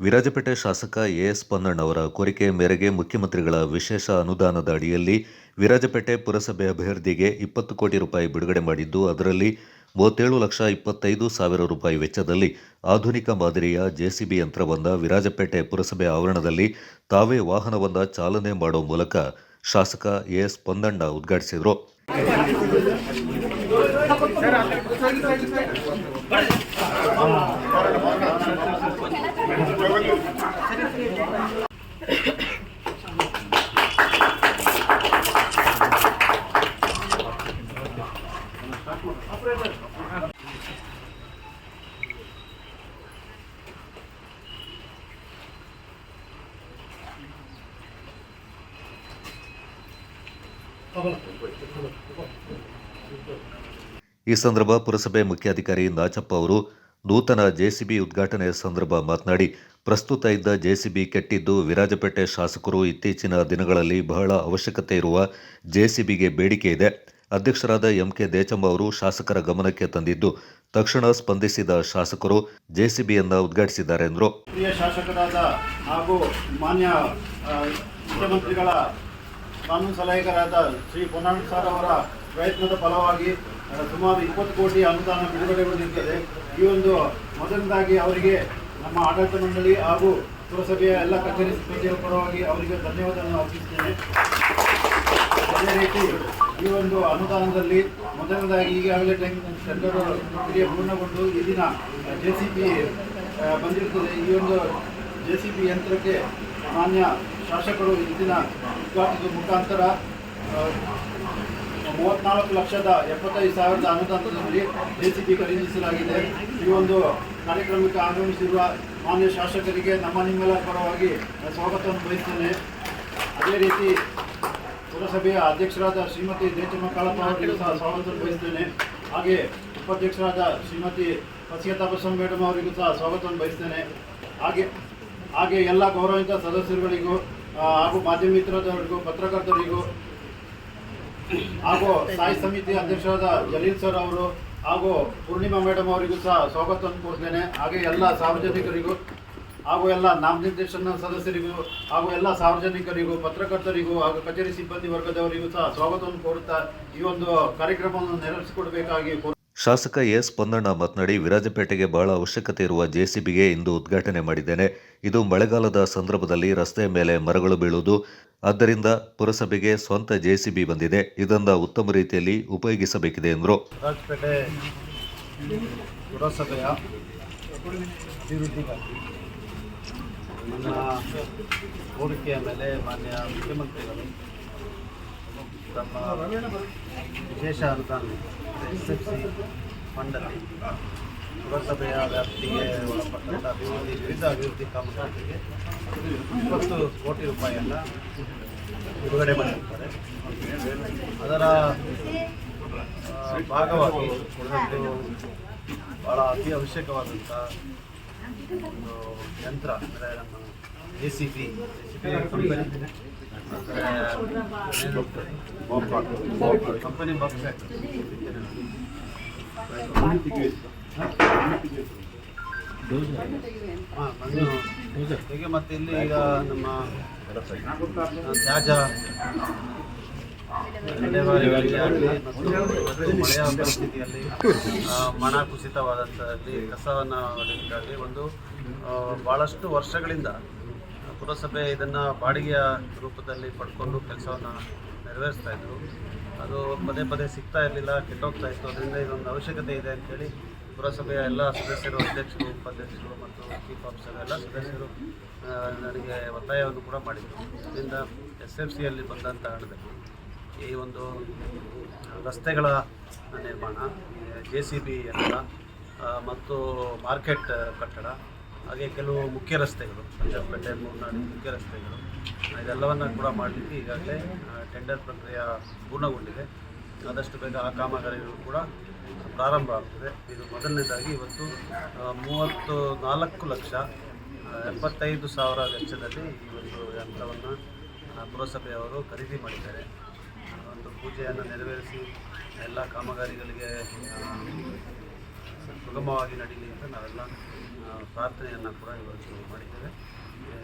ವಿರಾಜಪೇಟೆ ಶಾಸಕ ಎಎಸ್ ಪೊನ್ನಣ್ಣವರ ಕೋರಿಕೆ ಮೇರೆಗೆ ಮುಖ್ಯಮಂತ್ರಿಗಳ ವಿಶೇಷ ಅನುದಾನದ ಅಡಿಯಲ್ಲಿ ವಿರಾಜಪೇಟೆ ಪುರಸಭೆ ಅಭ್ಯರ್ಥಿಗೆ ಇಪ್ಪತ್ತು ಕೋಟಿ ರೂಪಾಯಿ ಬಿಡುಗಡೆ ಮಾಡಿದ್ದು, ಅದರಲ್ಲಿ ಮೂವತ್ತೇಳು ಲಕ್ಷ ಇಪ್ಪತ್ತೈದು ಸಾವಿರ ರೂಪಾಯಿ ವೆಚ್ಚದಲ್ಲಿ ಆಧುನಿಕ ಮಾದರಿಯ ಜೆಸಿಬಿ ಯಂತ್ರವೊಂದ ವಿರಾಜಪೇಟೆ ಪುರಸಭೆ ಆವರಣದಲ್ಲಿ ತಾವೇ ವಾಹನವೊಂದ ಚಾಲನೆ ಮಾಡುವ ಮೂಲಕ ಶಾಸಕ ಎಎಸ್ ಪೊನ್ನಣ್ಣ ಉದ್ಘಾಟಿಸಿದರು. ಈ ಸಂದರ್ಭ ಪುರಸಭೆ ಮುಖ್ಯಾಧಿಕಾರಿ ನಾಚಪ್ಪ ಅವರು ನೂತನ ಜೆಸಿಬಿ ಉದ್ಘಾಟನೆ ಸಂದರ್ಭ ಮಾತನಾಡಿ, ಪ್ರಸ್ತುತ ಇದ್ದ ಜೆಸಿಬಿ ಕೆಟ್ಟಿದ್ದು ವಿರಾಜಪೇಟೆ ಶಾಸಕರು ಇತ್ತೀಚಿನ ದಿನಗಳಲ್ಲಿ ಬಹಳ ಅವಶ್ಯಕತೆ ಇರುವ ಜೆಸಿಬಿಗೆ ಬೇಡಿಕೆ ಇದೆ. ಅಧ್ಯಕ್ಷರಾದ ಎಂಕೆ ದೇಚಂಬ ಅವರು ಶಾಸಕರ ಗಮನಕ್ಕೆ ತಂದಿದ್ದು, ತಕ್ಷಣ ಸ್ಪಂದಿಸಿದ ಶಾಸಕರು ಜೆಸಿಬಿಯನ್ನ ಉದ್ಘಾಟಿಸಿದ್ದಾರೆ ಎಂದರು. ಪ್ರಿಯ ಶಾಸಕರಾದ ಹಾಗೂ ಮಾನ್ಯ ಮುಖ್ಯಮಂತ್ರಿಗಳ ಕಾನೂನು ಸಲಹೆಗಾರಾದ ಶ್ರೀ ಪೊನ್ನಾಣ ಸರ್ ಅವರ ಪ್ರಯತ್ನದ ಫಲವಾಗಿ ಸುಮಾರು ಇಪ್ಪತ್ತು ಕೋಟಿ ಅನುದಾನ ಬಿಡುಗಡೆಗೊಂಡಿರುತ್ತದೆ ಈ ಒಂದು ಮೊದಲನೇದಾಗಿ ಅವರಿಗೆ ನಮ್ಮ ಆಡಳಿತ ಮಂಡಳಿ ಹಾಗೂ ಪುರಸಭೆಯ ಎಲ್ಲ ಕಚೇರಿ ಸಿಬ್ಬಂದಿಯ ಪರವಾಗಿ ಅವರಿಗೆ ಧನ್ಯವಾದವನ್ನು ಅರ್ಪಿಸುತ್ತೇನೆ. ಅದೇ ರೀತಿ ಈ ಒಂದು ಅನುದಾನದಲ್ಲಿ ಮೊದಲನೇದಾಗಿ ಈಗಾಗಲೇ ಟೆಂಡರ್ ಪ್ರಕ್ರಿಯೆ ಪೂರ್ಣಗೊಂಡು ದಿನ ಜೆ ಸಿ ಪಿ ಬಂದಿರುತ್ತದೆ. ಈ ಒಂದು ಜೆ ಸಿ ಪಿ ಯಂತ್ರಕ್ಕೆ ಮಾನ್ಯ ಶಾಸಕರು ಈ ದಿನ ಉದ್ಘಾಟಿಸುವ ಮುಖಾಂತರ ಮೂವತ್ತ್ನಾಲ್ಕು ಲಕ್ಷದ ಎಪ್ಪತ್ತೈದು ಸಾವಿರದ ಅನುದಾನದಲ್ಲಿ ಜೆ ಸಿ ಪಿ ಖರೀದಿಸಲಾಗಿದೆ. ಈ ಒಂದು ಕಾರ್ಯಕ್ರಮಕ್ಕೆ ಆಗಮಿಸಿರುವ ಮಾನ್ಯ ಶಾಸಕರಿಗೆ ನಮ್ಮ ನಿಮ್ಮೆಲ್ಲರ ಪರವಾಗಿ ಸ್ವಾಗತವನ್ನು ಬಯಸ್ತೇನೆ. ಅದೇ ರೀತಿ ಪುರಸಭೆಯ ಅಧ್ಯಕ್ಷರಾದ ಶ್ರೀಮತಿ ದೇಚಮ್ಮ ಕಾಳಪ್ಪ ಸಹ ಸ್ವಾಗತ ಬಯಸ್ತೇನೆ ಹಾಗೆ ಉಪಾಧ್ಯಕ್ಷರಾದ ಶ್ರೀಮತಿ ಪಸಿಯತಾ ಬಸವನ್ ಮೇಡಮ್ ಅವರಿಗೂ ಸಹ ಸ್ವಾಗತವನ್ನು ಬಯಸ್ತೇನೆ. ಹಾಗೆ ಹಾಗೆ ಎಲ್ಲ ಗೌರವಿತ ಸದಸ್ಯರುಗಳಿಗೂ ಹಾಗೂ ಮಾಧ್ಯಮ ಮಿತ್ರದವರಿಗೂ, ಪತ್ರಕರ್ತರಿಗೂ, ಹಾಗೂ ಸಾಯಿ ಸಮಿತಿ ಅಧ್ಯಕ್ಷರಾದ ಜಲೀಲ್ ಸರ್ ಅವರು ಹಾಗೂ ಪೂರ್ಣಿಮಾ ಮೇಡಮ್ ಅವರಿಗೂ ಸಹ ಸ್ವಾಗತವನ್ನು ಕೋರ್ತೇನೆ ಹಾಗೆ ಎಲ್ಲ ಸಾರ್ವಜನಿಕರಿಗೂ ಹಾಗೂ ಎಲ್ಲ ನಾಮನಿರ್ದೇಶನ ಸದಸ್ಯರಿಗೂ ಹಾಗೂ ಎಲ್ಲ ಸಾರ್ವಜನಿಕರಿಗೂ ಪತ್ರಕರ್ತರಿಗೂ ಹಾಗೂ ಕಚೇರಿ ಸಿಬ್ಬಂದಿ ವರ್ಗದವರಿಗೂ ಸಹ ಸ್ವಾಗತವನ್ನು ಕೋರುತ್ತಾ ಈ ಒಂದು ಕಾರ್ಯಕ್ರಮವನ್ನು ನೆರವೇರಿಸಿಕೊಡಬೇಕಾಗಿ ಶಾಸಕ ಎಸ್ ಪೊನ್ನಣ್ಣ ಮಾತನಾಡಿ ವಿರಾಜಪೇಟೆಗೆ ಬಹಳ ಅವಶ್ಯಕತೆ ಇರುವ ಜೆಸಿಬಿಗೆ ಇಂದು ಉದ್ಘಾಟನೆ ಮಾಡಿದ್ದೇನೆ. ಇದು ಮಳೆಗಾಲದ ಸಂದರ್ಭದಲ್ಲಿ ರಸ್ತೆಯ ಮೇಲೆ ಮರಗಳು ಬೀಳುವುದು. ಆದ್ದರಿಂದ ಪುರಸಭೆಗೆ ಸ್ವಂತ ಜೆಸಿಬಿ ಬಂದಿದೆ. ಇದನ್ನು ಉತ್ತಮ ರೀತಿಯಲ್ಲಿ ಉಪಯೋಗಿಸಬೇಕಿದೆ ಎಂದರು. ಪುರಸಭೆಯ ನನ್ನ ಕೋರಿಕೆಯ ಮೇಲೆ ಮಾನ್ಯ ಮುಖ್ಯಮಂತ್ರಿಗಳು ತಮ್ಮ ವಿಶೇಷ ಅನುದಾನ, ಎಸ್ ಎಫ್ ಸಿ ಫಂಡಲ್ಲಿ ಪುರಸಭೆಯ ವ್ಯಾಪ್ತಿಗೆ ಒಳಪಟ್ಟಂಥ ಅಭಿವೃದ್ಧಿ, ವಿವಿಧ ಅಭಿವೃದ್ಧಿ ಕಾಮಗಾರಿಗೆ ಇಪ್ಪತ್ತು ಕೋಟಿ ರೂಪಾಯಿಯನ್ನು ಬಿಡುಗಡೆ ಮಾಡಿರ್ತಾರೆ ಅದರ ಭಾಗವಾಗಿ ಭಾಳ ಅತಿ ಅವಶ್ಯಕವಾದಂಥ ಒಂದು ಯಂತ್ರ ಅಂದರೆ ನಮ್ಮ A C P company box ಹೇಗೆ ಮತ್ತೆ ಇಲ್ಲಿ ಈಗ ನಮ್ಮ ತ್ಯಾಜ್ಯ ಆ, ಮಣ ಕುಸಿತವಾದಂಥದ್ದಲ್ಲಿ ಕಸವನ್ನು ಒಂದು ಆ, ಭಾಳಷ್ಟು ವರ್ಷಗಳಿಂದ ಪುರಸಭೆ ಇದನ್ನು ಬಾಡಿಗೆಯ ರೂಪದಲ್ಲಿ ಪಡ್ಕೊಂಡು ಕೆಲಸವನ್ನು ನೆರವೇರಿಸ್ತಾ ಇದ್ರು ಅದು ಪದೇ ಪದೇ ಸಿಗ್ತಾ ಇರಲಿಲ್ಲ ಕೆಟ್ಟೋಗ್ತಾ ಇತ್ತು. ಅದರಿಂದ ಇದೊಂದು ಅವಶ್ಯಕತೆ ಇದೆ ಅಂತೇಳಿ ಪುರಸಭೆಯ ಎಲ್ಲ ಸದಸ್ಯರು ಅಧ್ಯಕ್ಷರು ಉಪಾಧ್ಯಕ್ಷರು ಮತ್ತು ಚೀಫ್ ಆಫೀಸರ್ ಎಲ್ಲ ಸದಸ್ಯರು ನನಗೆ ಒತ್ತಾಯವನ್ನು ಕೂಡ ಮಾಡಿದರು. ಅದರಿಂದ ಎಸ್ ಎಫ್ ಸಿಯಲ್ಲಿ ಬಂದಂಥ ಹಣದಲ್ಲಿ. ಈ ಒಂದು ರಸ್ತೆಗಳ ನಿರ್ಮಾಣ, ಜೆ ಸಿ ಬಿ ಯಂತ್ರ ಮತ್ತು ಮಾರ್ಕೆಟ್ ಕಟ್ಟಡ, ಹಾಗೆ ಕೆಲವು ಮುಖ್ಯ ರಸ್ತೆಗಳು ಪಂಜಾಬ್ಪೇಟೆ ಮೂರ್ನಾಡು ಮುಖ್ಯ ರಸ್ತೆಗಳು, ಇದೆಲ್ಲವನ್ನು ಕೂಡ ಮಾಡಲಿಕ್ಕೆ ಈಗಾಗಲೇ ಟೆಂಡರ್ ಪ್ರಕ್ರಿಯೆ ಪೂರ್ಣಗೊಂಡಿದೆ. ಆದಷ್ಟು ಬೇಗ ಆ ಕಾಮಗಾರಿಗಳು ಕೂಡ ಪ್ರಾರಂಭ ಆಗ್ತದೆ ಇದು ಮೊದಲನೇದಾಗಿ ಇವತ್ತು ಮೂವತ್ತು ನಾಲ್ಕು ಲಕ್ಷ ಎಪ್ಪತ್ತೈದು ಸಾವಿರ ವೆಚ್ಚದಲ್ಲಿ ಈ ಒಂದು ಯಂತ್ರವನ್ನು ಪುರಸಭೆಯವರು ಖರೀದಿ ಮಾಡಿದ್ದಾರೆ. ಪೂಜೆಯನ್ನು ನೆರವೇರಿಸಿ ಎಲ್ಲ ಕಾಮಗಾರಿಗಳಿಗೆ ಸುಗಮವಾಗಿ ನಡೀಲಿ ಅಂತ ನಾವೆಲ್ಲ ಪ್ರಾರ್ಥನೆಯನ್ನು ಕೂಡ ಇವತ್ತು ಮಾಡಿದ್ದೇವೆ.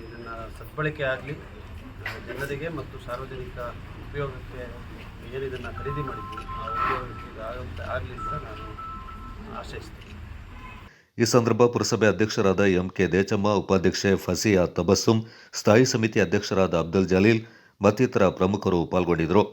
ಇದನ್ನು ಸದ್ಬಳಕೆ ಆಗಲಿ ಜನರಿಗೆ ಮತ್ತು ಸಾರ್ವಜನಿಕ ಉಪಯೋಗಕ್ಕೆ ಏನು ಇದನ್ನು ಖರೀದಿ ಮಾಡಿದ್ದೀವಿ ಆ ಉಪಯೋಗಕ್ಕೆ ಆಗಲಿ ಅಂತ ನಾನು ಆಶಯಿಸ್ತೀನಿ. ಈ ಸಂದರ್ಭ ಪುರಸಭೆ ಅಧ್ಯಕ್ಷರಾದ ಎಂ ಕೆ ದೇಚಮ್ಮ, ಉಪಾಧ್ಯಕ್ಷೆ ಫಸಿಯಾ ತಬಸ್ಸುಂ, ಸ್ಥಾಯಿ ಸಮಿತಿ ಅಧ್ಯಕ್ಷರಾದ ಅಬ್ದುಲ್ ಜಲೀಲ್ ಮತ್ತಿತರ ಪ್ರಮುಖರು ಪಾಲ್ಗೊಂಡಿದ್ದರು.